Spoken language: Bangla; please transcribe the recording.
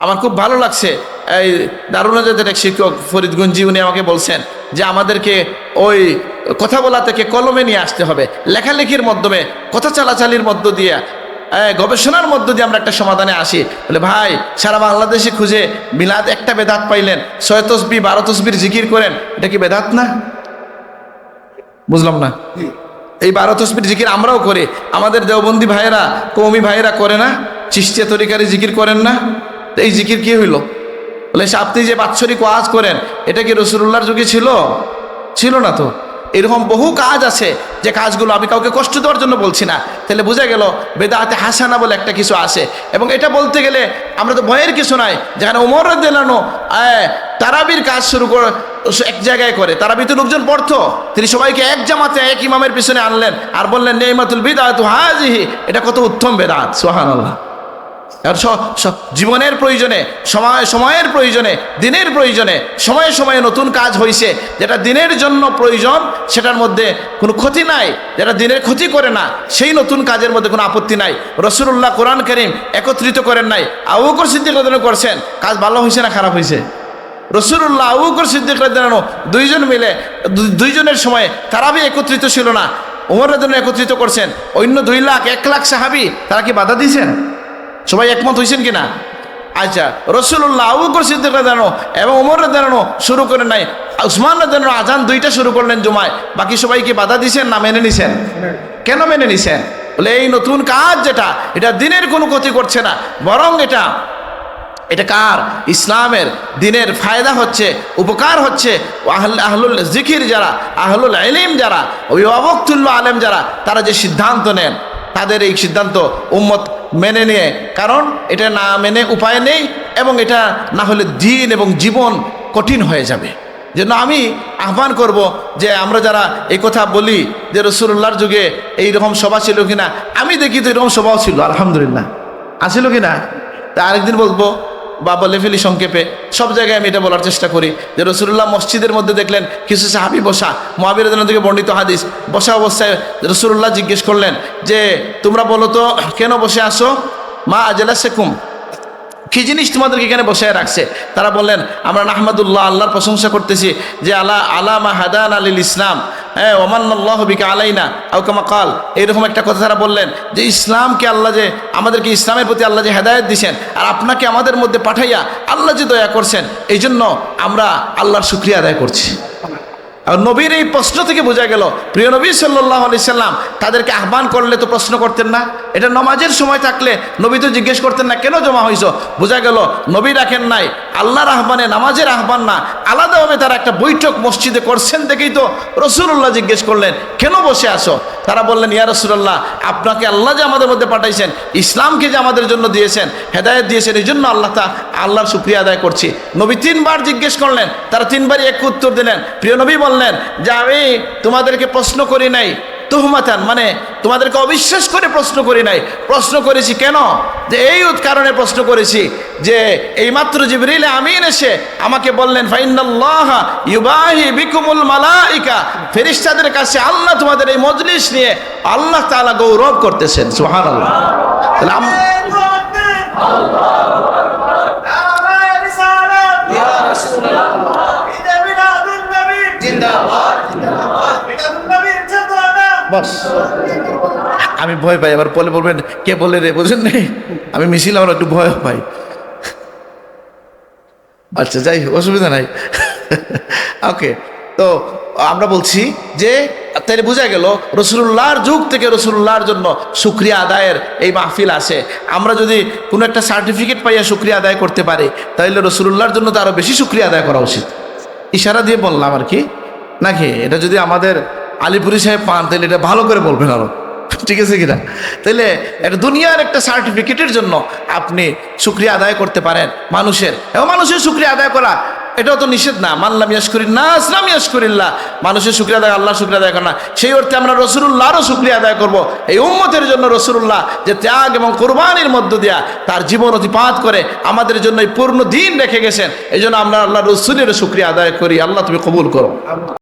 আমার খুব ভালো লাগছে। এই দারুণাজাদের এক শিক্ষক ফরিদগঞ্জি উনি আমাকে বলছেন যে আমাদেরকে ওই কথা বলা থেকে কলমে নিয়ে আসতে হবে। লেখালেখির মাধ্যমে কথা চালাচালির মধ্য দিয়ে গবেষণার মধ্য দিয়ে আমরা একটা সমাধানে আসি। বলে ভাই সারা বাংলাদেশে খুঁজে মিলাদ একটা বেদাত পাইলেন ছয় তসবি বারো তসবির জিকির করেন এটা কি বেদাত না? বুঝলাম না। এই বারো তসবির জিকির আমরাও করি। আমাদের দেওবন্দি ভাইয়েরা কৌমি ভাইয়েরা করে না? চিস্তিয়া তরিকারি জিকির করেন না? এই জিকির কি হইল? বলে সে আপনি যে বাৎসরিক ওয়াজ করেন, এটা কি রসুল্লাহর যুগে ছিল? ছিল না তো। এরকম বহু কাজ আছে, যে কাজগুলো আমি কাউকে কষ্ট দেওয়ার জন্য বলছি না। তাহলে বোঝা গেল বেদাহাতে হাসানা বলে একটা কিছু আছে। এবং এটা বলতে গেলে আমরা তো ভয়ের কিছু নাই। যেখানে উমর দিলানো তারাবির কাজ শুরু করে, এক জায়গায় করে। তারাবি তো লোকজন পড়তো। তিনি সবাইকে এক জামাতে, এক ইমামের পিছনে আনলেন। আর বললেন, নেইমাতুল বিদাত হাজিহি। এটা কত উত্তম বেদাত সোহান আল্লাহ জীবনের প্রয়োজনে, সময়, সময়ের প্রয়োজনে, দিনের প্রয়োজনে, সময়ে সময়ে নতুন কাজ হয়েছে যেটা দিনের জন্য প্রয়োজন, সেটার মধ্যে কোনো ক্ষতি নাই, যেটা দিনের ক্ষতি করে না, সেই নতুন কাজের মধ্যে কোনো আপত্তি নাই। রসুল্লাহ কোরআন করিম একত্রিত করেন নাই। আবুকর সিদ্দিক করছেন, কাজ ভালো হয়েছে না খারাপ হয়েছে রসুল্লাহ আবুকর সিদ্দিক দুইজন মিলে দুইজনের সময় তারাবি একত্রিত ছিল না। উমর রাদিয়াল্লাহু একত্রিত করছেন, অন্য দুই লাখ, এক লাখ সাহাবি তারা কি বাধা দিয়েছেন? সবাই একমত হয়েছেন কিনা? আচ্ছা রসুল্লাহ আবুকর সিদ্দিক জানো এবং উমর জানানো শুরু করে নাই। উসমান জানানো আজান দুইটা শুরু করলেন জুমায়। বাকি সবাইকে বাধা দিছেন না মেনে নিছেন? কেন মেনে নিছেন? বলে, এই নতুন কাজ যেটা, এটা দিনের কোনো ক্ষতি করছে না। বরং এটা এটা কার? ইসলামের দিনের ফায়দা হচ্ছে, উপকার হচ্ছে। আহল- আহলুল জিকির যারা, আহলুল আলিম যারা, অভিভাবকতুল্য আলেম যারা, তারা যে সিদ্ধান্ত নেন, তাদের এই সিদ্ধান্ত উম্মত মেনে নিয়ে। কারণ এটা না মেনে উপায় নেই এবং এটা না হলে দিন এবং জীবন কঠিন হয়ে যাবে। যেন আমি আহ্বান করব যে আমরা যারা এই কথা বলি যে রসুল্লাহর যুগে এই রকম সভা ছিল কিনা, আমি দেখি তো এরকম সভাও ছিল, আলহামদুলিল্লাহ। আছিল কিনা? তা আরেকদিন বলব বা বলে ফেলি সংক্ষেপে, সব জায়গায় আমি এটা বলার চেষ্টা করি যে রসুল্লাহ মসজিদের মধ্যে দেখলেন কিছু সাহাবি বসা মহাবীর থেকে বর্ণিত হাদিস, বসা অবস্থায় রসুল্লাহ জিজ্ঞেস করলেন যে, তোমরা বলো তো, কেন বসে আসো মা আজেলা সেকুম কি জিনিস তোমাদেরকে এখানে বসে রাখছে? তারা বললেন, আমরা নাহমাদুল্লাহ আল্লাহর প্রশংসা করতেছি যে, আলা আলামা হাদান আলিল ইসলাম। হ্যাঁ ওমান্নাল্লাহ বিকা আলাইনা আউকামা কাল। এইরকম একটা কথা তারা বললেন যে ইসলামকে আল্লাহ যে, আমাদেরকে ইসলামের প্রতি আল্লাহ যে হেদায়ত দিছেন আর আপনাকে আমাদের মধ্যে পাঠাইয়া আল্লাহ যে দয়া করছেন এই জন্য আমরা আল্লাহর শুক্রিয়া আদায় করছি। আর নবীর এই প্রশ্ন থেকে বোঝা গেল, প্রিয় নবী সাল্লাহ আলি সাল্লাম তাদেরকে আহ্বান করলে তো প্রশ্ন করতেন না। এটা নমাজের সময় থাকলে নবী তো জিজ্ঞেস করতেন না, কেন জমা হয়েছ বোঝা গেল, নবী রাখেন নাই, আল্লাহর আহ্বানে নামাজের আহ্বান না আলাদাভাবে তারা একটা বৈঠক মসজিদে করছেন দেখেই তো রসুল্লাহ জিজ্ঞেস করলেন, কেন বসে আসো তারা বললেন, ইয়া রসুল্লাহ আপনাকে আল্লাহ যে আমাদের মধ্যে পাঠাইছেন, ইসলামকে যে আমাদের জন্য দিয়েছেন, হেদায়ত দিয়েছেন, এই জন্য আল্লাহ তা, আল্লাহর শুক্রিয়া আদায় করছি। নবী তিনবার জিজ্ঞেস করলেন, তারা তিনবারই এক উত্তর দিলেন। প্রিয় নবী বললেন যে আমি তোমাদেরকে প্রশ্ন করি নাই, তুহমাতান মানে তোমাদেরকে অবিশ্বাস করে প্রশ্ন করি নাই। প্রশ্ন করেছি কেন? যে এই কারণে প্রশ্ন করেছি যে এইমাত্র জিবরিল আমিন এসে আমাকে বললেন ফাইনাল্লাহ ইউবাহি বিকুমুল মালাইকা ফেরিস্তাদের কাছে আল্লাহ তোমাদের এই মজলিস নিয়ে আল্লাহ তাআলা গৌরব করতেছেন, সুবহানাল্লাহ। তাহলে বস। আমি ভয় পাই, আবার বলে বলবেন, কে বলে রে? বুঝেন নেই? আমি মিছিল, আমার একটু ভয় পাই। আচ্ছা যাই অসুবিধা নাই। ওকে, তো আমরা বলছি যে তাহলে বোঝা গেল রসুল্লাহর যুগ থেকে রসুল্লাহর জন্য সুক্রিয়া আদায়ের এই মাহফিল আসে আমরা যদি কোনো একটা সার্টিফিকেট পাইয়া সুক্রিয়া আদায় করতে পারি তাহলে রসুল্লাহর জন্য তো আরও বেশি সুক্রিয়া আদায় করা উচিত। ইশারা দিয়ে বললাম আর কি। নাকি? এটা যদি আমাদের আলিপুরি সাহেব পান তাহলে এটা ভালো করে বলবেন আরও। ঠিক আছে কিনা? তাহলে একটা দুনিয়ার একটা সার্টিফিকেটের জন্য আপনি শুক্রিয়া আদায় করতে পারেন মানুষের। এবং মানুষের শুক্রিয়া আদায় করা, এটাও তো নিষেধ না। মানলাম ইয়াসকুরিন না আসলাম ইয়াসকুরিল্লাহ মানুষের শুক্রিয়া আদায় আল্লাহ শুক্রিয়া আদায় করে না। সেই অর্থে আমরা রসুল্লাহরও শুক্রিয়া আদায় করব। এই উম্মতের জন্য রসুল্লাহ যে ত্যাগ এবং কোরবানির মধ্য দিয়া তার জীবন অতিপাত করে আমাদের জন্য এই পূর্ণ দিন রেখে গেছেন এই জন্য আমরা আল্লাহ রসুলের শুক্রিয়া আদায় করি। আল্লাহ তুমি কবুল করো।